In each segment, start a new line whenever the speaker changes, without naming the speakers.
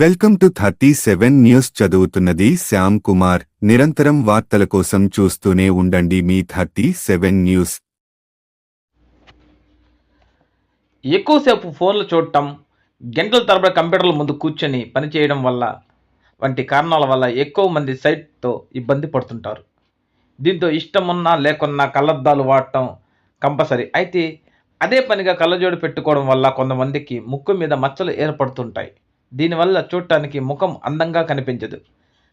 Welcome to thirty seven news చదువుతున్నది శ్యామ్ కుమార్. నిరంతరం వార్తల కోసం చూస్తూనే ఉండండి మీ థర్టీ సెవెన్ న్యూస్.
ఎక్కువసేపు ఫోన్లు చూడటం గంటల తరబడి కంప్యూటర్ల ముందు కూర్చొని పనిచేయడం వల్ల వంటి కారణాల వల్ల ఎక్కువ మంది సైట్తో ఇబ్బంది పడుతుంటారు. దీంతో ఇష్టం ఉన్నా లేకున్నా కళ్ళద్దాలు వాడటం కంపల్సరీ. అయితే అదే పనిగా కళ్ళజోడు పెట్టుకోవడం వల్ల కొంతమందికి ముక్కు మీద మచ్చలు ఏర్పడుతుంటాయి. దీనివల్ల చూడటానికి ముఖం అందంగా కనిపించదు.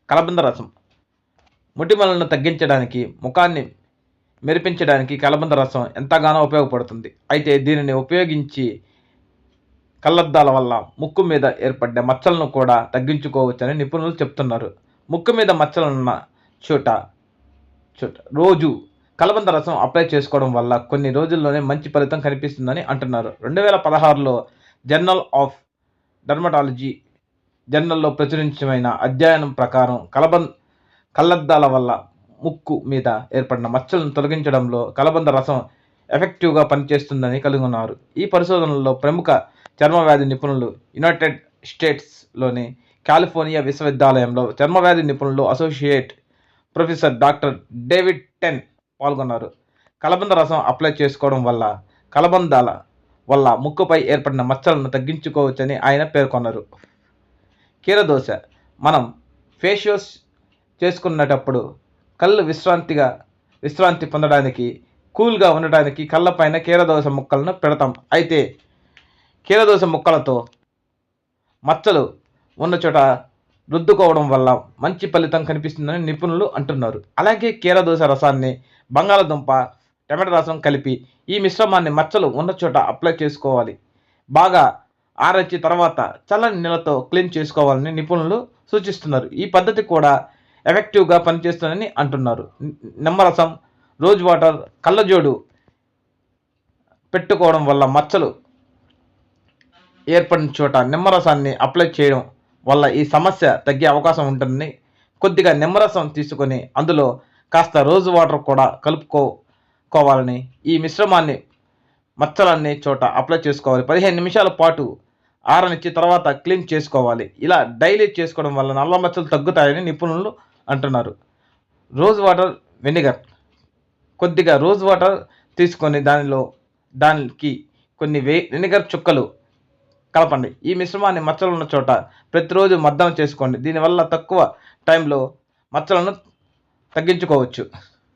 కలబంద రసం. ముటిమలను తగ్గించడానికి ముఖాన్ని మెరిపించడానికి కలబంద రసం ఎంతగానో ఉపయోగపడుతుంది. అయితే దీనిని ఉపయోగించి కళ్ళద్దాల వల్ల ముక్కు మీద ఏర్పడ్డ మచ్చలను కూడా తగ్గించుకోవచ్చని నిపుణులు చెప్తున్నారు. ముక్కు మీద మచ్చలున్న చోట చోట రోజు కలబంద రసం అప్లై చేసుకోవడం వల్ల కొన్ని రోజుల్లోనే మంచి ఫలితం కనిపిస్తుందని అంటున్నారు. రెండు వేల పదహారులో జర్నల్ ఆఫ్ డర్మటాలజీ జర్నల్లో ప్రచురించమైన అధ్యయనం ప్రకారం కలబం కళ్ళద్దాల వల్ల ముక్కు మీద ఏర్పడిన మచ్చలను తొలగించడంలో కలబంద రసం ఎఫెక్టివ్గా పనిచేస్తుందని కనుగొన్నారు. ఈ పరిశోధనలో ప్రముఖ చర్మవ్యాధి నిపుణులు యునైటెడ్ స్టేట్స్లోని కాలిఫోర్నియా విశ్వవిద్యాలయంలో చర్మవ్యాధి నిపుణులు associate professor doctor David Ten పాల్గొన్నారు. కలబంద రసం అప్లై చేసుకోవడం వల్ల కలబందాల వల్ల ముక్కుపై ఏర్పడిన మచ్చలను తగ్గించుకోవచ్చని ఆయన పేర్కొన్నారు. కీరదోశ మనం ఫేషియోస్ చేసుకునేటప్పుడు కళ్ళు విశ్రాంతిగా విశ్రాంతి పొందడానికి కూల్గా ఉండడానికి కళ్ళపైన కీరదోస ముక్కలను పెడతాం. అయితే కీరదోస ముక్కలతో మచ్చలు ఉన్న చోట రుద్దుకోవడం వల్ల మంచి ఫలితం కనిపిస్తుందని నిపుణులు అంటున్నారు. అలాగే కీరదోస రసాన్ని బంగాళదుంప టమాటో రసం కలిపి ఈ మిశ్రమాన్ని మచ్చలు ఉన్న చోట అప్లై చేసుకోవాలి. బాగా ఆరచి తర్వాత చల్లని నీళ్ళతో క్లీన్ చేసుకోవాలని నిపుణులు సూచిస్తున్నారు. ఈ పద్ధతి కూడా ఎఫెక్టివ్గా పనిచేస్తుందని అంటున్నారు. నిమ్మరసం రోజ్ వాటర్ కళ్ళజోడు పెట్టుకోవడం వల్ల మచ్చలు ఏర్పడిన చోట నిమ్మరసాన్ని అప్లై చేయడం వల్ల ఈ సమస్య తగ్గే అవకాశం ఉంటుందని కొద్దిగా నిమ్మరసం తీసుకొని అందులో కాస్త రోజు వాటర్ కూడా కలుపుకో కలుపుకోవాలని ఈ మిశ్రమాన్ని మచ్చలన్నీ చోట అప్లై చేసుకోవాలి. పదిహేను నిమిషాల పాటు ఆరనిచ్చి తర్వాత క్లీన్ చేసుకోవాలి. ఇలా డైలీ చేసుకోవడం వల్ల నల్ల మచ్చలు తగ్గుతాయని నిపుణులు అంటున్నారు. రోజ్ వాటర్ వెనిగర్ కొద్దిగా రోజ్ వాటర్ తీసుకొని దానిలో దానికి కొన్ని వే వెనిగర్ చుక్కలు కలపండి. ఈ మిశ్రమాన్ని మచ్చలు ఉన్న చోట ప్రతిరోజు మద్దం చేసుకోండి. దీనివల్ల తక్కువ టైంలో మచ్చలను తగ్గించుకోవచ్చు.